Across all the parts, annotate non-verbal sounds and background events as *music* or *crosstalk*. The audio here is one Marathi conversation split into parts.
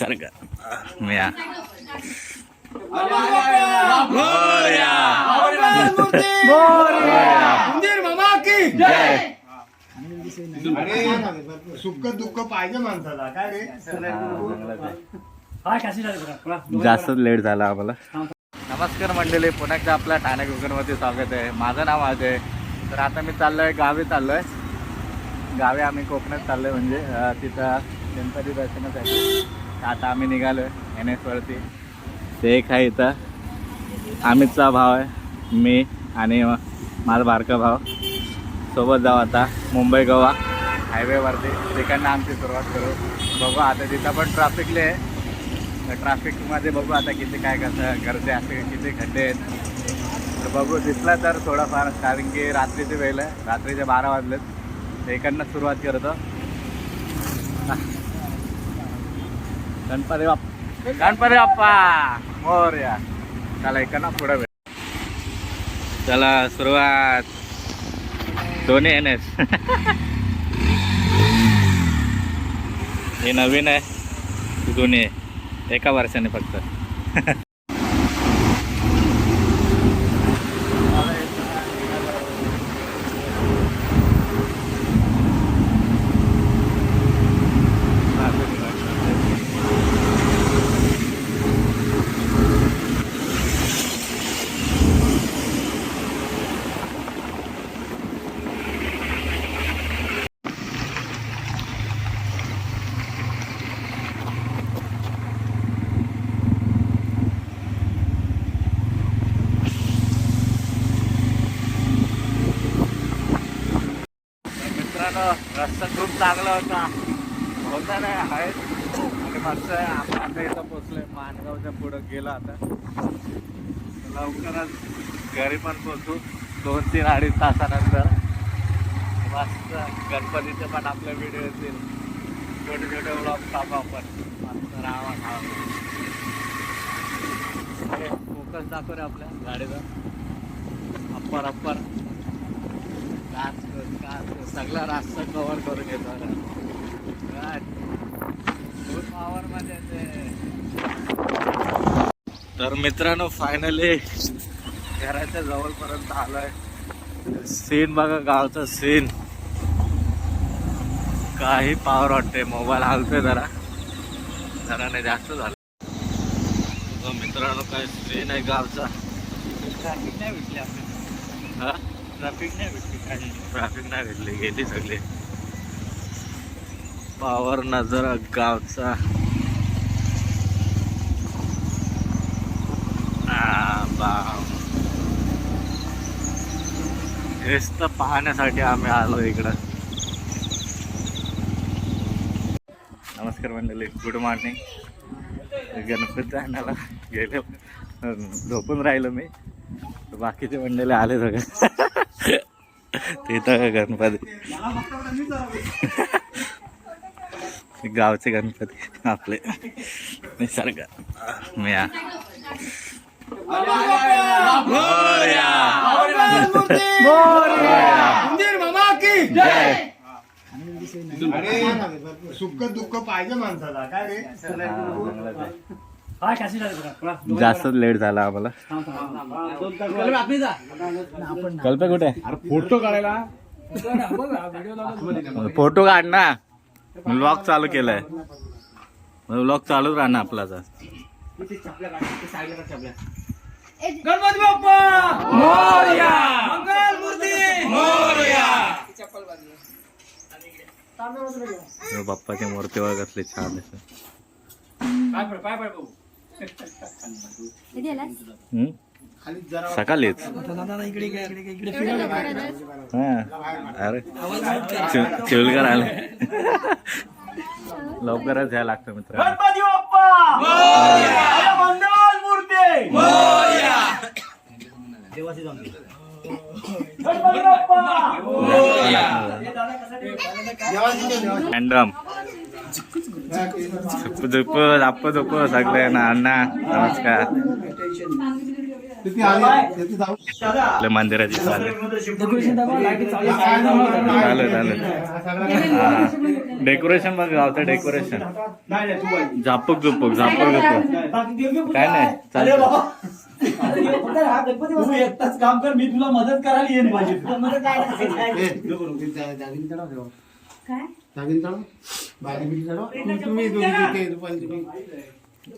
सारखं. अरे सुख दुःख पाहिजे माणसाला काय रे जास्तच लेट झाला आम्हाला. नमस्कार मंडळी पुन्हा एकदा आपल्या ठाणे कोकणमध्ये स्वागत आहे. माझं नाव अजय. तर आता मी चाललोय गावी चाललोय. गावी आम्ही कोकणात चाललोय म्हणजे तिथं गणपती दर्शनासाठी. आता आम्ही निघालोय एन एसवरती ते एक आहे इथं. अमितचा भाव आहे. मी आणि माझा बारका भाव सोबत जाऊ आता. मुंबई गोवा. हायवेवरती तिकडनं आमची सुरुवात करू. बघू आता तिथं पण ट्रॅफिकले आहे. तर ट्रॅफिकमध्ये बघू आता किती काय कसं गर्दी असते किती खड्डे आहेत. तर बघू दिसला तर थोडंफार कारण की रात्रीची वेळ आहे. रात्रीचे बारा वाजलेत. इकडनं सुरुवात करतो. गणपती बाप्पा. गणपती बाप्पा. मोरया. चला ना पुढे भेट. चला सुरुवात. दोन्ही एन एस हे नवीन आहे. दोन्ही. एका वर्षाने फक्त. रस्ता खूप चांगला होता. होता नाही आहे आणि मस्त आपण आता इथं पोचलोय माणगावच्या पुढं गेला आता. लवकरच घरी पण पोचू दोन तीन अडीच तासानंतर. मस्त गणपतीचे पण आपले व्हिडिओ येतील. छोटे छोटे ब्लॉग टाकू आपण. मस्त राहा खावा फोकस दाखव रे आपल्या गाडीचा अप्पर अप्पर. काच काच सगळा रास्ता कव्हर करून घेतो. फुल पॉवर मध्ये ते. तर मित्रांनो फायनली घराच्या जवळपर्यंत आलोय. सीन बघा गावचा सीन काही पॉवर वाटते मोबाईल हलतोय जरा. जरा नाही जास्त झालं. मित्रांनो काय सीन आहे गावचा. नाही भेटली आपल्याला. हा? ट्रॅफिक नाही भेटली काही. ट्रॅफिक नाही भेटली गेली सगळी. पावर नजर गावचा. हेच तर पाहण्यासाठी आम्ही आलो इकडं. नमस्कार मंडळी गुड मॉर्निंग गणपती आणायला गेले. झोपून राहिलो मी. बाकीचे मंडळी आले सगळे. तिथं गणपती. गावचे गणपती आपले. निसर्ग. सुख दुःख पाहिजे माणसाला. काय रे? जास्तच लेट झाला आम्हाला. कल्पे कुठे? फोटो काढायला फोटो काढ ना. ब्लॉग चालू केलाय. ब्लॉग चालूच राहणार आपला. गणपती बाप्पा! मोरया! मंगल मूर्ती मोरया हे बाप्पाची मूर्ती वगैरे कसली हम्म? सकाळीच हा अरे. चिव- चिवलकर आले लवकरच यायला लागतं मित्र. गणपती बाप्पा! मोरया मंगल मूर्ती! मोरया गणपती बाप्पा! रॅन्डम झुप्प झुप्प झाप्प झुप्प सगळे ना अण्णा नमस्कार. मंदिराची चालू झालं झालं डेकोरेशन बघ गावचं डेकोरेशन झापक झुपक झापक झुपक. काय नाही एकटाच काम कर मी तुला मदत करायला येईन पाहिजे काय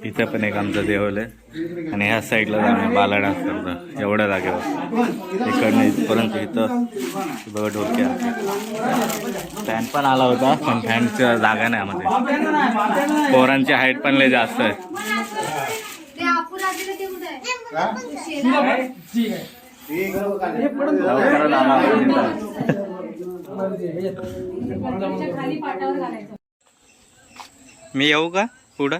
तिथे पण एक आमचं देवल आहे. आणि ह्या साईडला जाणं बाला डान्स करतं एवढ्या जागेवर. इकडनं इथपर्यंत इथं. बघा डोक्या फॅन पण आला होता पण फॅनच्या जागा नाही आमध्ये पोरांची हाईट पण लय जास्त आहे. लवकरच आम्हाला खाली पाटावर घालायचं. मी येऊ का पुढं?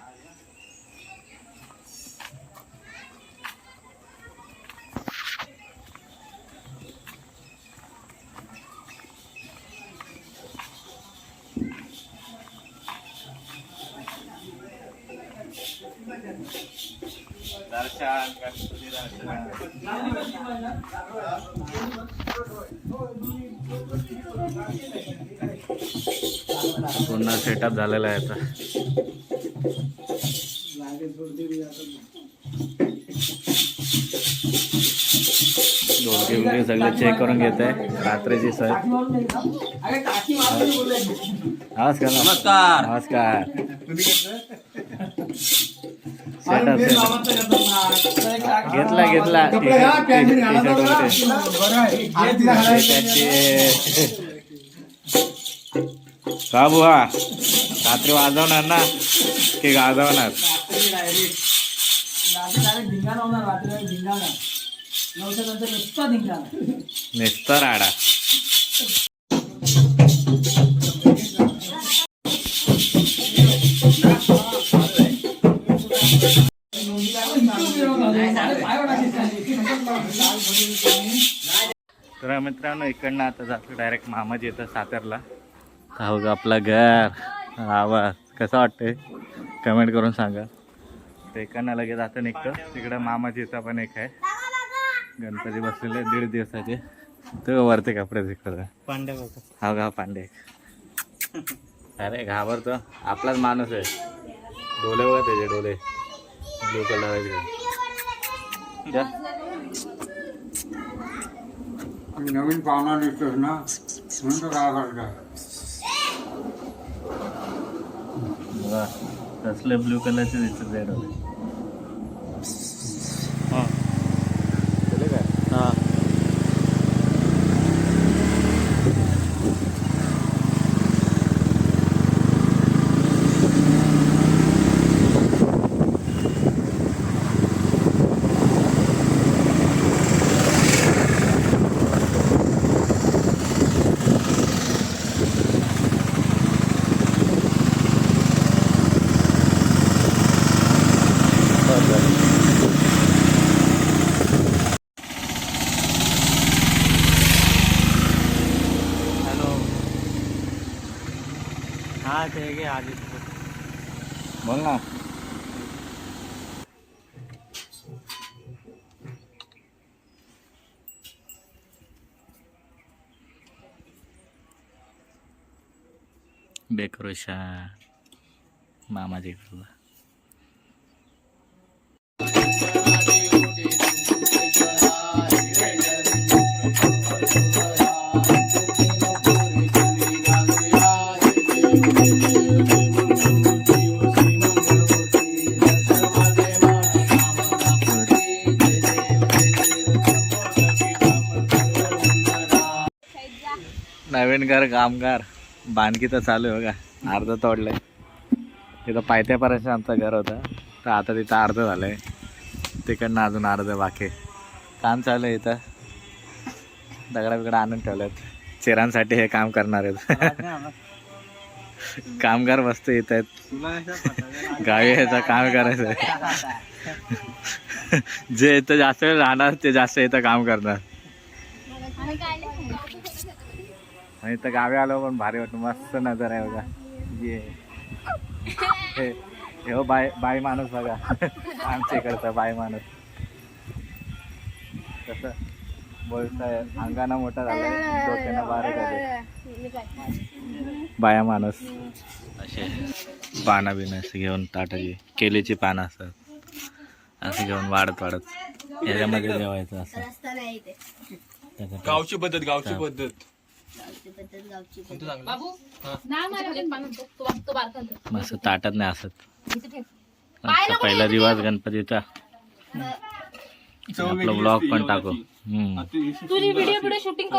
पूर्ण सेटअप झालेला आहे आता. वगैरे सगळे चेक करून घेत. आहे रात्रीची सर नमस्कार नमस्कार. नमस्कार. घेतला घेतला. का बुवा रात्री वाजवणार ना? की गाजवणार? धिंगाणा नऊच्या नंतर नुसता राडा. तर मित्रांनो इकडनं आता जातो डायरेक्ट मामाजी येतं सातारला. हो का आपला घर आवाज कसा वाटतंय? कमेंट करून सांगा. तर इकडनं लगेच आता निघतं. तिकडं मामाजीचा पण एक आहे. गणपती बसलेले दीड दिवसाचे. तो वरते कपडे तिकडं पांड्या हा का पांडे. अरे घाबरतो. आपलाच माणूस आहे. डोले बघा त्याचे डोले ब्लू कलर नवीन पाहुणा दिसतोस ना म्हणून तो काय करता बघा कसले ब्लू कलरचे दिसत आहे डोले हां काय हां हॅलो हा ते घे आधी बोल ना डेकोरेशन मामाजी नवीन घर कामगार बांधकी तर चालू आहे बघा. अर्ध तोडलंय. तिथं पायथ्यापर्यंत आमचं घर होतं. तर आता तिथं अर्ध झालंय. तिकडनं अजून अर्ध बाकी काम चालू आहे इथं. दगडा बिगडा आणून ठेवलेत. चिरांसाठी हे काम करणार आहेत. *laughs* कामगार मस्त येत आहेत गावी यायचं काम करायचं *laughs* जे इथं जास्त वेळ राहणार ते जास्त इथं काम करणार. आणि इथं गावी आलो पण भारी वाटतं मस्त नजर आहे बघा. ये. हे हे बाय बाई माणूस बघा. आमच्या इकडचा बाई माणूस. कसं बोलताय. अंगाना मोठा झालाय. डोक्यानं बारीक झाले बाया माणूस. असे पानं बिनं असे घेऊन ताटाची केलीची पानं असतात असे घेऊन वाढत वाढत याच्यामध्ये जेवायचं असं. गावची पद्धत गावची पद्धत. गावची पद्धत गावची पद्धत. कोणतं चांगलं. बाबू नाही मला तो तो बारका आणतो. मस्त ताटात नाही असत इथे ठेव. आता पहिला दिवस गणपतीचा. चव आपला ब्लॉग पण जेवणाची. टाकू. हम्म. आता हे तुझी व्हिडिओ व्हिडिओ शूटिंग